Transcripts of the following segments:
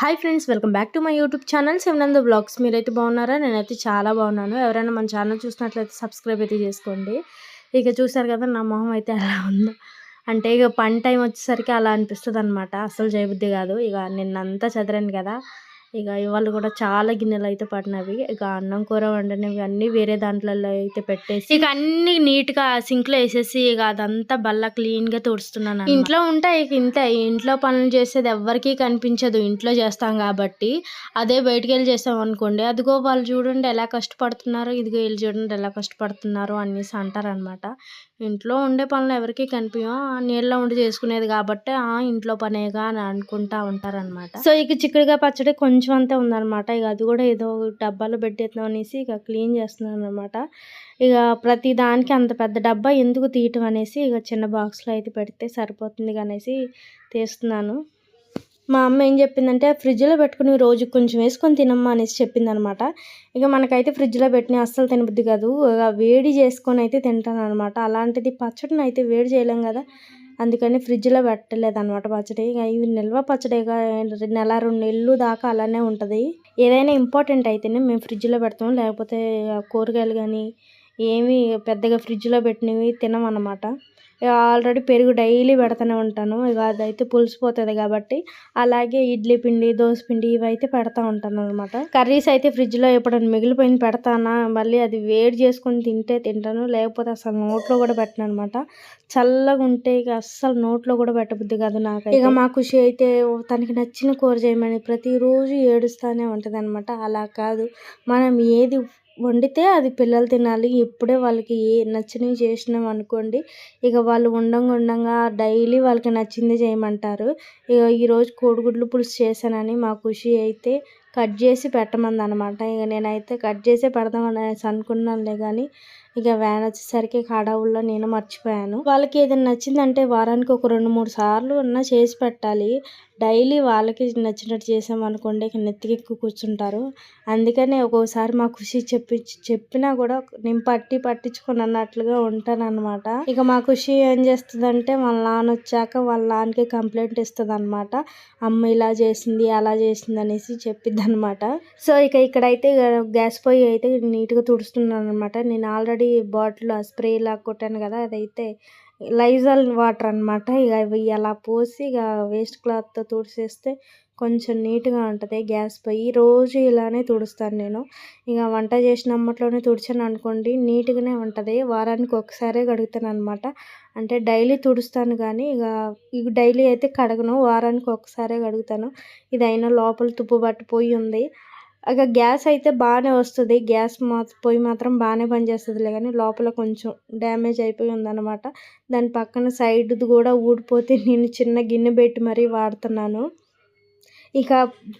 Hi friends welcome back to my YouTube channel సెవెనంద blogs. మీరైతే బాగున్నారా? నేనైతే చాలా బాగున్నాను. ఎవరైనా మన ఛానల్ చూసినట్లయితే సబ్స్క్రైబ్ అయితే చేసుకోండి. ఇక చూసారు కదా నా మొహం అయితే ఎలా ఉందో. అంటే ఇక పని టైం వచ్చేసరికి అలా అనిపిస్తుంది అనమాట అసలు చేయబుద్ధి కాదు. ఇక నిన్నంతా చదిరాను కదా. ఇక ఇవాళ కూడా చాలా గిన్నెలు అయితే పడినవి. ఇక అన్నం కూర వండినవి అన్నీ వేరే దాంట్లలో అయితే పెట్టేసి ఇక అన్ని నీట్గా సింక్లో వేసేసి ఇక అదంతా బల్ల క్లీన్గా తుడుస్తున్నాను ఇంట్లో ఉంటే ఇక ఇంతే. ఇంట్లో పనులు చేసేది ఎవ్వరికీ కనిపించదు. ఇంట్లో చేస్తాం కాబట్టి అదే బయటికి వెళ్ళి చేస్తాం అనుకోండి. అదిగో వాళ్ళు చూడండి ఎలా కష్టపడుతున్నారు. ఇదిగో వీళ్ళు చూడండి ఎలా కష్టపడుతున్నారు అనేసి అంటారనమాట ఇంట్లో ఉండే పనులు ఎవరికి కనిపించం నీళ్ళలో ఉండి చేసుకునేది కాబట్టి ఆ ఇంట్లో పనేగా అని అనుకుంటా ఉంటారనమాట సో ఇక చిక్కుడుగా పచ్చడి కొంచెం అంతా ఉందన్నమాట. ఇక అది కూడా ఏదో డబ్బాలో పెట్టేద్దాం అనేసి ఇక క్లీన్ చేస్తున్నాను అనమాట ఇక ప్రతి దానికి అంత పెద్ద డబ్బా ఎందుకు తీయటం అనేసి ఇక చిన్న బాక్స్లో అయితే పెడితే సరిపోతుంది అనేసి తీస్తున్నాను. మా అమ్మ ఏం చెప్పిందంటే ఫ్రిడ్జ్లో పెట్టుకుని రోజు కొంచెం వేసుకొని తినమ్మా అనేసి చెప్పింది అనమాట ఇక మనకైతే ఫ్రిడ్జ్లో పెట్టిన అస్సలు తినబుద్ది కాదు. ఇక వేడి చేసుకొని అయితే తింటాను అనమాట అలాంటిది పచ్చడిని అయితే వేడి చేయలేం కదా. అందుకని ఫ్రిడ్జ్లో పెట్టలేదన్నమాట పచ్చడి. ఇవి నిల్వ పచ్చడిగా నెల రెండు నెలలు దాకా అలానే ఉంటుంది. ఏదైనా ఇంపార్టెంట్ అయితేనే మేము ఫ్రిడ్జ్లో పెడతాం. లేకపోతే కూరగాయలు కానీ ఏమి పెద్దగా ఫ్రిడ్జ్లో పెట్టినవి తినమన్నమాట. ఆల్రెడీ పెరుగు డైలీ పెడుతూనే ఉంటాను. ఇక అదైతే పులిసిపోతుంది కాబట్టి అలాగే ఇడ్లీ పిండి దోశ పిండి ఇవైతే పెడతా ఉంటాను అనమాట కర్రీస్ అయితే ఫ్రిడ్జ్లో ఎప్పుడైనా మిగిలిపోయింది పెడతానా మళ్ళీ అది వేడి చేసుకొని తింటే తింటాను లేకపోతే అసలు నోట్లో కూడా పెట్టను అనమాట చల్లగా ఉంటే ఇక అస్సలు నోట్లో కూడా పెట్టబుద్ది కాదు నాకు ఇక మా ఖుషి అయితే తనకి నచ్చిన కూర చేయమని ప్రతిరోజు ఏడుస్తూనే ఉంటుంది అనమాట అలా కాదు మనం ఏది వండితే అది పిల్లలు తినాలి. ఇప్పుడే వాళ్ళకి ఏ నచ్చినవి చేసినాం అనుకోండి ఇక వాళ్ళు ఉండంగా ఉండంగా డైలీ వాళ్ళకి నచ్చింది చేయమంటారు. ఇక ఈరోజు కోడిగుడ్లు పులుసు చేశానని మా ఖుషి అయితే కట్ చేసి పెట్టమంది అనమాట ఇక నేనైతే కట్ చేసే పెడదాం అనేసి అనుకున్నానులే కానీ ఇక వ్యాన్ వచ్చేసరికి హడావుల్లో నేను మర్చిపోయాను. వాళ్ళకి ఏదైనా నచ్చిందంటే వారానికి ఒక రెండు మూడు సార్లు అన్నా చేసి పెట్టాలి. డైలీ వాళ్ళకి నచ్చినట్టు చేసామనుకోండి ఇక ఎక్కువ కూర్చుంటారు. అందుకనే ఒక్కోసారి మా ఖుషి చెప్పి చెప్పినా కూడా నేను పట్టి పట్టించుకుని అన్నట్లుగా ఉంటాను అనమాట ఇక మా ఖుషి ఏం చేస్తుందంటే వాళ్ళ నాన్న వచ్చాక వాళ్ళ నాన్నకి కంప్లైంట్ ఇస్తుంది అనమాట అమ్మ ఇలా చేసింది అలా చేసింది అనేసి చెప్పిద్ది అనమాట సో ఇక ఇక్కడైతే గ్యాస్ పొయ్యి అయితే నీట్గా తుడుస్తున్నాను అనమాట నేను ఆల్రెడీ బాటిల్ స్ప్రే లాక్కొట్టాను కదా అదైతే లైజాల్ వాటర్ అనమాట ఇక అవి అలా పోసి ఇక వేస్ట్ క్లాత్తో తుడిచేస్తే కొంచెం నీట్గా ఉంటుంది గ్యాస్ పొయ్యి. రోజు ఇలానే తుడుస్తాను నేను. ఇక వంట చేసిన అమ్మట్లోనే తుడిచాను అనుకోండి నీట్గానే ఉంటుంది. వారానికి ఒకసారే కడుగుతాను అనమాట అంటే డైలీ తుడుస్తాను కానీ ఇక ఇక డైలీ అయితే కడగను వారానికి ఒకసారే కడుగుతాను. ఇది అయినా లోపల తుప్పు పట్టిపోయి ఉంది. ఇక గ్యాస్ అయితే బాగానే వస్తుంది. గ్యాస్ మా పొయ్యి మాత్రం బాగానే పనిచేస్తుందిలే కానీ లోపల కొంచెం డ్యామేజ్ అయిపోయి ఉందన్నమాట. దాని పక్కన సైడ్ది కూడా ఊడిపోతే నేను చిన్న గిన్నె పెట్టి మరీ వాడుతున్నాను. ఇక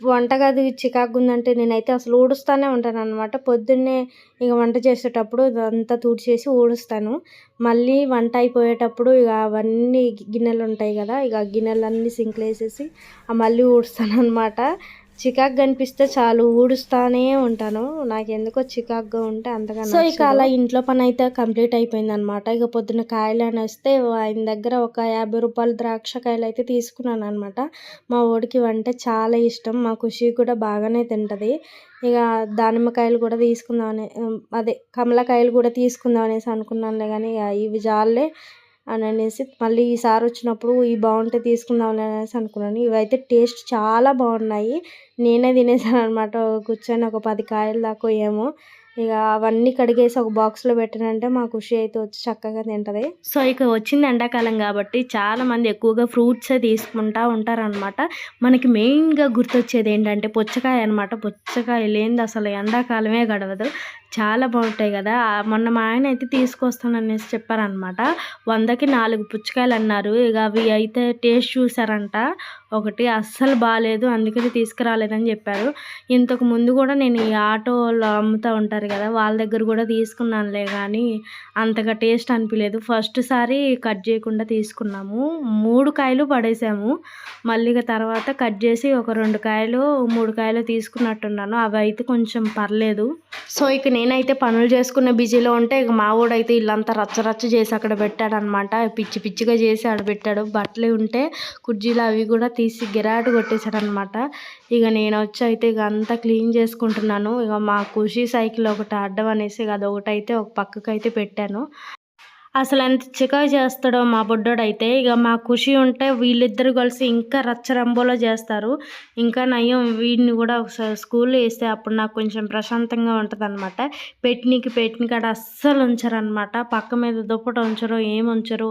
వంటగది చికాకు ఉందంటే నేనైతే అసలు ఊడుస్తూనే ఉంటాను అనమాట పొద్దున్నే ఇక వంట చేసేటప్పుడు ఇదంతా తుడిచేసి ఊడుస్తాను. మళ్ళీ వంట అయిపోయేటప్పుడు ఇక అవన్నీ గిన్నెలు ఉంటాయి కదా ఇక గిన్నెలన్నీ సింక్లు వేసేసి మళ్ళీ ఊడుస్తాను అనమాట చికాకు కనిపిస్తే చాలు ఊడుస్తానే ఉంటాను. నాకు ఎందుకో చికాకుగా ఉంటే అంతగా సో ఇక అలా ఇంట్లో పని అయితే కంప్లీట్ అయిపోయింది అనమాట ఇక పొద్దున్న కాయలు అని వస్తే ఆయన దగ్గర ఒక యాభై రూపాయల ద్రాక్ష కాయలు అయితే తీసుకున్నాను అనమాట మా ఓడికి వంటే చాలా ఇష్టం. మా ఖుషి కూడా బాగానే తింటుంది. ఇక దానిమ్మకాయలు కూడా తీసుకుందామని అదే కమలకాయలు కూడా తీసుకుందాం అనేసి అనుకున్నానులే కానీ ఇవి జాలే అని అనేసి మళ్ళీ ఈసారి వచ్చినప్పుడు ఇవి బాగుంటే తీసుకుందాం అనేసి అనుకున్నాను. ఇవైతే టేస్ట్ చాలా బాగున్నాయి. నేనే తినేసాను అనమాట కూర్చొని ఒక పది కాయలు దాకా ఏమో. ఇక అవన్నీ కడిగేసి ఒక బాక్స్లో పెట్టానంటే మా ఖుషి అయితే వచ్చి చక్కగా తింటుంది. సో ఇక వచ్చింది ఎండాకాలం కాబట్టి చాలా మంది ఎక్కువగా ఫ్రూట్సే తీసుకుంటా ఉంటారనమాట మనకి మెయిన్గా గుర్తొచ్చేది ఏంటంటే పుచ్చకాయ అనమాట పుచ్చకాయ లేనిది అసలు ఎండాకాలమే గడవదు. చాలా బాగుంటాయి కదా. మొన్న మా ఆయన అయితే తీసుకొస్తాననేసి చెప్పారనమాట వందకి నాలుగు పుచ్చకాయలు అన్నారు. ఇక అవి అయితే టేస్ట్ చూసారంట ఒకటి అస్సలు బాగాలేదు అందుకని లేదని చెప్పారు. ఇంతకు ముందు కూడా నేను ఈ ఆటోలో అమ్ముతూ ఉంటారు కదా వాళ్ళ దగ్గర కూడా తీసుకున్నానులే కానీ అంతగా టేస్ట్ అనిపించలేదు ఫస్ట్ సారి కట్ చేయకుండా తీసుకున్నాము. మూడు కాయలు పడేసాము. మళ్ళీ తర్వాత కట్ చేసి ఒక రెండు కాయలు మూడు కాయలు తీసుకున్నట్టున్నాను. అవి అయితే కొంచెం పర్లేదు. సో ఇక నేనైతే పనులు చేసుకునే బిజీలో ఉంటే ఇక మా ఊడైతే ఇల్లంతా రచ్చ రచ్చ చేసి అక్కడ పెట్టాడనమాట పిచ్చి పిచ్చిగా చేసి ఆడ పెట్టాడు. బట్టలు ఉంటే కుర్చీలు అవి కూడా తీసి గిరాటు కొట్టేశాడనమాట ఇక నేను వచ్చి అయితే ఇక అంతా క్లీన్ చేసుకుంటున్నాను. ఇక మా ఖుషి సైకిల్ ఒకటి అడ్డం అనేసి అది ఒకటైతే అయితే ఒక పక్కకు అయితే పెట్టాను. అసలు ఎంత చికాకు చేస్తాడో మా బుడ్డోడైతే. ఇక మా ఖుషి ఉంటే వీళ్ళిద్దరు కలిసి ఇంకా రచ్చరంబోలో చేస్తారు. ఇంకా నయం వీడిని కూడా ఒకసారి స్కూల్లో వేస్తే అప్పుడు నాకు కొంచెం ప్రశాంతంగా ఉంటుంది అనమాట పెట్టినకి పెట్టిన కాడ అస్సలు ఉంచరనమాట పక్క మీద దుప్పట ఉంచరు ఏం ఉంచరు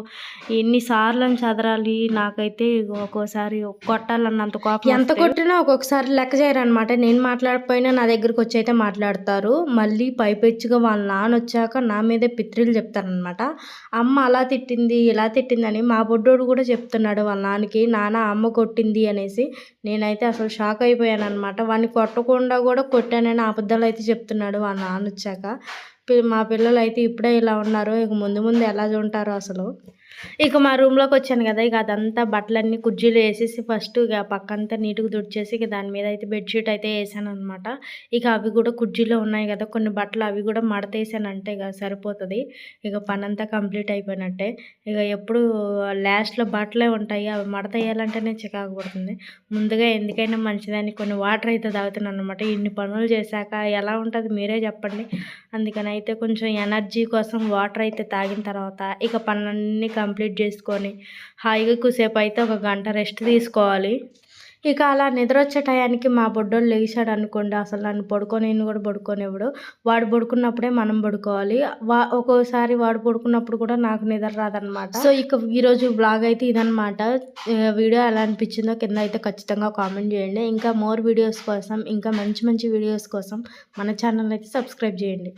ఎన్నిసార్లు చదరాలి నాకైతే ఒక్కోసారి కొట్టాలన్నంత కోపం ఎంత కొట్టినా ఒక్కొక్కసారి లెక్క చేయరనమాట నేను మాట్లాడకపోయినా నా దగ్గరికి వచ్చి అయితే మాట్లాడతారు. మళ్ళీ పైపెచ్చుగా వాళ్ళ నాన్న వచ్చాక నా మీదే పిత్రులు చెప్తారనమాట అమ్మ అలా తిట్టింది ఇలా తిట్టిందని మా బొడ్డోడు కూడా చెప్తున్నాడు వాళ్ళ నాన్నకి నాన్న అమ్మ కొట్టింది అనేసి. నేనైతే అసలు షాక్ అయిపోయాను అనమాట వాడిని కొట్టకుండా కూడా కొట్టానని అబద్ధాలు అయితే చెప్తున్నాడు వాళ్ళ నాన్న వచ్చాక. మా పిల్లలు అయితే ఇప్పుడే ఇలా ఉన్నారు. ఇక ముందు ముందు ఎలా ఉంటారో అసలు. ఇక మా రూమ్లోకి వచ్చాను కదా ఇక అదంతా బట్టలన్నీ కుర్జీలో వేసేసి ఫస్ట్ ఇక పక్కంతా నీట్గా తుడిచేసి ఇక దాని మీద అయితే బెడ్షీట్ అయితే వేసాను అనమాట ఇక అవి కూడా కుర్జీలో ఉన్నాయి కదా కొన్ని బట్టలు అవి కూడా మడతేసానంటే ఇక సరిపోతుంది. ఇక పనంతా కంప్లీట్ అయిపోయినట్టే. ఇక ఎప్పుడు లాస్ట్లో బట్టలే ఉంటాయి అవి మడత వేయాలంటేనే చికాకు పడుతుంది. ముందుగా ఎందుకైనా మంచిదని కొన్ని వాటర్ అయితే తాగుతున్నాను అనమాట ఇన్ని పనులు చేశాక ఎలా ఉంటుంది మీరే చెప్పండి. అందుకని అయితే కొంచెం ఎనర్జీ కోసం వాటర్ అయితే తాగిన తర్వాత ఇక పనులన్నీ కంప్లీట్ చేసుకొని హాయిగా కుసేపు అయితే ఒక గంట రెస్ట్ తీసుకోవాలి. ఇక అలా నిద్ర వచ్చే టయానికి మా బొడ్డోడు లేచాడు అనుకోండి అసలు నన్ను పడుకొని నేను కూడా పడుకోనివ్వడు వాడు పడుకున్నప్పుడే మనం పడుకోవాలి. వా ఒక్కోసారి వాడు పడుకున్నప్పుడు కూడా నాకు నిద్ర రాదనమాట సో ఇక ఈరోజు బ్లాగ్ అయితే ఇదనమాట వీడియో ఎలా అనిపించిందో కింద అయితే ఖచ్చితంగా కామెంట్ చేయండి. ఇంకా మోర్ వీడియోస్ కోసం ఇంకా మంచి మంచి వీడియోస్ కోసం మన ఛానల్ అయితే సబ్స్క్రైబ్ చేయండి.